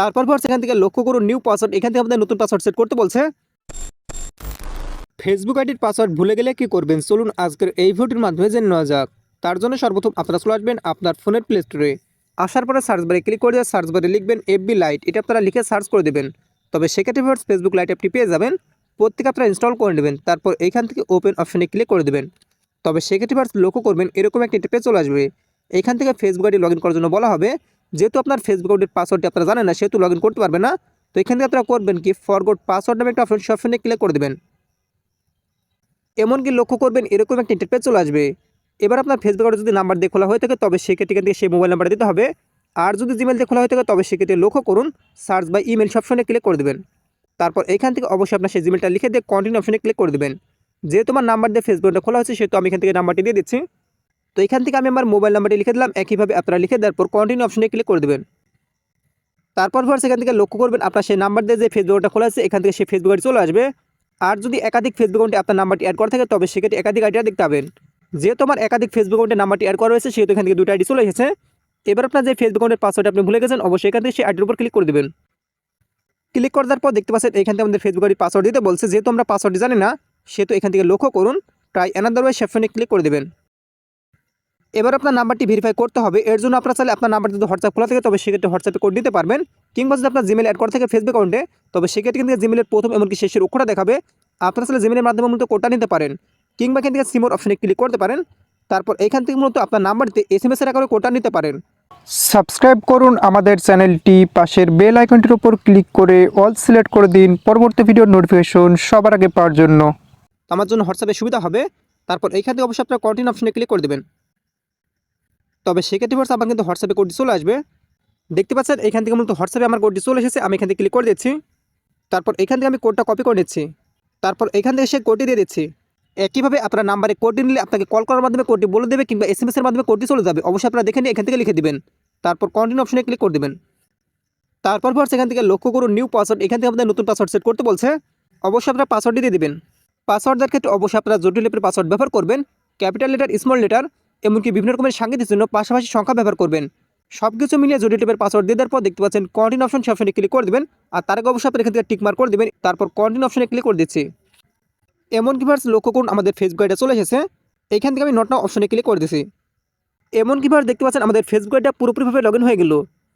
তারপর পর সেখান থেকে লক্ষ্য করুন নিউ পাসওয়ার্ড, এখান থেকে আমাদের নতুন পাসওয়ার্ড সেট করতে বলছে। ফেসবুক আইডির পাসওয়ার্ড ভুলে গেলে কি করবেন? চলুন আজকের এই ভিডিওটির মাধ্যমে জেনে নেওয়া যাক। তার জন্য সর্বপ্রথম আপনারা চলে আসবেন আপনার ফোনের প্লে স্টোরে আসার পরে সার্চ বারে ক্লিক করে সার্চ বারে লিখবেন এফবি লাইট এটা আপনারা লিখে সার্চ করে দেবেন। তবে সেক্ষেত্রে ভিউয়ার্স ফেসবুক লাইট অ্যাপটি পেয়ে যাবেন। প্রত্যেকে আপনারা ইনস্টল করে নেবেন, তারপর এইখান থেকে ওপেন অপশনে ক্লিক করে দেবেন। তবে সেক্ষেত্রে ভিউয়ার্স লক্ষ্য করবেন এরকম একটা পেজ চলে আসবে। এখান থেকে ফেসবুক আইডি লগ করার জন্য বলা হবে। যেহেতু আপনার ফেসবুক আইডির পাসওয়ার্ডটি আপনারা জানেন না, সেহেতু লগ ইন করতে পারবেন না, তো এখান থেকে আপনারা করবেন কি ফরগোড পাসওয়ার্ড নামে একটা অপশন সে অপশনে ক্লিক করে দেবেন। এমনকি লক্ষ্য করবেন এরকম একটা ইন্টারপেজ চলে আসবে। এবার আপনার ফেসবুক আইডি যদি নাম্বার দিয়ে খোলা হয়ে থাকে, তবে সেক্ষেত্রে এখান থেকে সেই মোবাইল নাম্বার দিতে হবে। আর যদি জিমেল দিয়ে খোলা হয়ে থাকে, তবে সেক্ষেত্রে লক্ষ্য করুন সার্চ বা ইমেল অপশনে ক্লিক করে দেবেন। তারপর এখান থেকে অবশ্যই আপনার সেই জিমেলটা লিখে দিয়ে কন্টিনিউ অপশনে ক্লিক করে দেবেন। যেহেতু আমার নাম্বার দিয়ে ফেসবুকটা খোলা হচ্ছে সেহেতু আমি এখান থেকে নাম্বারটি দিয়ে দিচ্ছি। তো এখান থেকে আমি আমার মোবাইল নাম্বারটি লিখে দিলাম, একইভাবে আপনারা লিখে দেওয়ার পর কন্টিনিউ অপশনে ক্লিক করে দেবেন। তারপর পর সেখান থেকে লক্ষ্য করবেন, আপনার সেই নাম্বার দিয়ে যে ফেসবুকটা খোলা আছে, এখান থেকে সেই ফেসবুক চলে আসবে। আর যদি একাধিক ফেসবুক অ্যাকাউন্টে আপনার নাম্বারটি অ্যাড করা থাকে, তবে সেক্ষেত্রে একাধিক আইডিয়া দেখতে পাবেন। যেহেতু আমার একাধিক ফেসবুক অ্যাকাউন্টে নাম্বারটি অ্যাড করা হয়েছে সেহেতু এখান থেকে দুটো আইডি চলে এসেছে। এবার আপনার যে ফেসবুক অ্যাকাউন্টের পাসওয়ার্ড আপনি ভুলে গেছেন, অবশ্যই এখান থেকে সেই আইডির উপর ক্লিক করে দেবেন। ক্লিক করার পর দেখতে পাচ্ছেন, এখান থেকে আমাদের ফেসবুক আইডি পাসওয়ার্ড দিতে বলছে। যেহেতু আমরা পাসওয়ার্ডটি জানি না, সেহেতু এখান থেকে লক্ষ্য করুন ট্রাই অ্যানাদার ওয়ে সেপশনে ক্লিক করে দেবেন। এবার আপনার নাম্বারটি ভেরিফাই করতে হবে। এর জন্য আপনার চাইলে আপনার নাম্বার যদি হোয়াটসঅ্যাপ খোলা থাকে তবে সেক্ষেত্রে হোয়াটসঅ্যাপে কোড দিতে পারবেন। কিংবা যদি আপনার জিমেল অ্যাড করা থাকে ফেসবুক অ্যাকাউন্টে তবে সেক্ষেত্রে কিন্তু জিমেলের প্রথম এমনকি শেষের অক্ষরটা দেখাবে। আপনার চাইলে জিমেলের মাধ্যমে মূলত কোডটা নিতে পারেন। কিংবা এখান থেকে সিমোর অপশনে ক্লিক করতে পারেন। তারপর এখান থেকে মূলত আপনার নাম্বারটিতে এস এম এসের আকারে কোডটা নিতে পারেন। সাবস্ক্রাইব করুন আমাদের চ্যানেলটি। পাশের বেল আইকনটির উপর ক্লিক করে অল সিলেক্ট করে দিন। পরবর্তী ভিডিওর নোটিফিকেশন সবার আগে পাওয়ার জন্য। আমার জন্য হোয়াটসঅ্যাপে সুবিধা হবে। তারপর এইখান থেকে অবশ্যই আপনার কন্টিনিউ অপশনে ক্লিক করে দেবেন। তবে সেক্ষেত্রে হোয়াটস আপনার কিন্তু হোয়াটসঅ্যাপে কোডটি চলে আসবে। দেখতে পাচ্ছেন, এখান থেকে মূলত হোয়াটসঅ্যাপে আমার কোডটি চলে এসেছে, আমি এখান থেকে ক্লিক করে দিচ্ছি। তারপর এখান থেকে আমি কোডটা কপি করে নিচ্ছি। তারপর এখান থেকে সে কোডটি দিয়ে দিচ্ছি। একইভাবে আপনার নাম্বারে কোডটি নিলে আপনাকে কল করার মাধ্যমে কোডটি বলে দেবে কিংবা এস এম এসের মাধ্যমে কোডটি চলে যাবে। অবশ্যই আপনারা দেখে নিয়ে এখান থেকে লিখে দেবেন। তারপর কন্টিনিউ অপশনে ক্লিক করে দেবেন। তারপর পর সেখান থেকে লক্ষ্য করুন নিউ পাসওয়ার্ড এখান থেকে আমাদের নতুন পাসওয়ার্ড সেট করতে বলছে। অবশ্যই আপনারা পাসওয়ার্ডটি দিয়ে দেবেন। পাসওয়ার্ড দেওয়ার ক্ষেত্রে অবশ্যই আপনারা জটিল লেপের পাসওয়ার্ড ব্যবহার করবেন। ক্যাপিটাল লেটার স্মল লেটার এমনকি বিভিন্ন রকমের সাংকেতিক জন্য পাশাপাশি সংখ্যা ব্যবহার করবেন। সব কিছু মিলিয়ে জটিল টেপের পাসওয়ার্ড দিয়ে দেওয়ার পর দেখতে পাচ্ছেন কন্টিনিউ অপশন সে অপশনে ক্লিক করে দেবেন আর তার আগে অবশ্যই আপনার এখান থেকে টিক মার্ক করে দেবেন, তারপর কন্টিনিউ অপশনে ক্লিক করে দিচ্ছি। এমনকি ভার্স লক্ষ্য করুন, আমাদের ফেসবুক আইডা চলে এসেছে। এখান থেকে আমি নট নাও অপশনে ক্লিক করে দিচ্ছি। এমনকি ভার্স দেখতে পাচ্ছেন, আমাদের ফেসবুক আইডা পুরোপুরিভাবে লগ হয়ে গেল।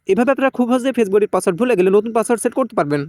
এভাবে আপনারা খুব সহজে ফেসবুকের পাসওয়ার্ড ভুলে গেলে নতুন পাসওয়ার্ড সেট করতে পারবেন।